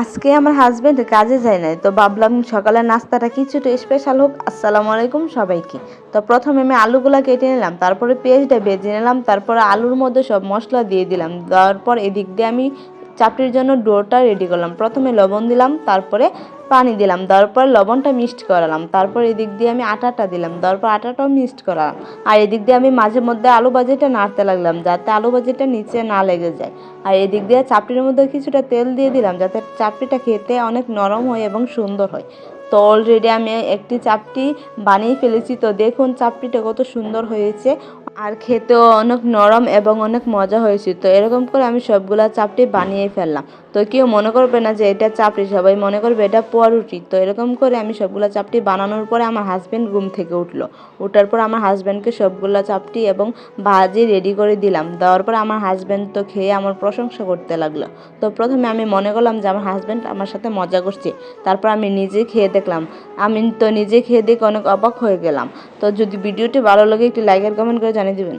আজকে আমার হাজবেন্ড কাজে যায় নাই, তো ভাবলাম সকালে নাস্তাটা কিছুটা স্পেশাল হোক। আসসালামু আলাইকুম সবাইকে। তো প্রথমে আমি আলুগুলো কেটে নিলাম, তারপরে পেঁয়াজটা ভেজে নিলাম, তারপরে আলুর মধ্যে সব মশলা দিয়ে দিলাম। দেওয়ার পর এদিক দিয়ে আমি চাপটির জন্য ডোরটা রেডি করলাম। প্রথমে লবণ দিলাম, তারপরে পানি দিলাম দেওয়ার পর লবণটা মিক্সড করালাম। তারপর এদিক দিয়ে আমি আটাটা দিলাম দেওয়ার পর আটাটাও মিক্সড করালাম। আর এদিক দিয়ে আমি মাঝে মধ্যে আলু ভাজিটা নাড়তে লাগলাম, যাতে আলু ভাজিটা নিচে না লেগে যায়। আর এদিক দিয়ে চাপড়ির মধ্যে কিছুটা তেল দিয়ে দিলাম, যাতে চাপড়িটা খেতে অনেক নরম হয় এবং সুন্দর হয়। তো অলরেডি আমি একটি চাপটি বানিয়ে ফেলেছি। তো দেখুন, চাপটিটা কত সুন্দর হয়েছে আর খেতেও অনেক নরম এবং অনেক মজা হয়েছে। তো এরকম করে আমি সবগুলা চাপটি বানিয়ে ফেললাম। তো কেউ মনে করবে না যে এটা চাপড়ি সবাই মনে করবে এটা পোয়া রুটি তো এরকম করে আমি সবগুলা চাপটি বানানোর পরে আমার হাজব্যান্ড ঘুম থেকে উঠল। ওঠার পর আমার হাজব্যান্ডকে সবগুলা চাপটি এবং ভাজি রেডি করে দিলাম। দেওয়ার পর আমার হাজব্যান্ড তো খেয়ে আমার প্রশংসা করতে লাগল। তো প্রথমে আমি মনে করলাম যে আমার হাজব্যান্ড আমার সাথে মজা করছে। তারপর আমি নিজে খেয়ে দেখলাম। আমি তো নিজে খেয়ে দেখে অনেক অবাক হয়ে গেলাম। তো যদি ভিডিওটি ভালো লাগে, একটি লাইক আর কমেন্ট করে জানিয়ে দেবেন।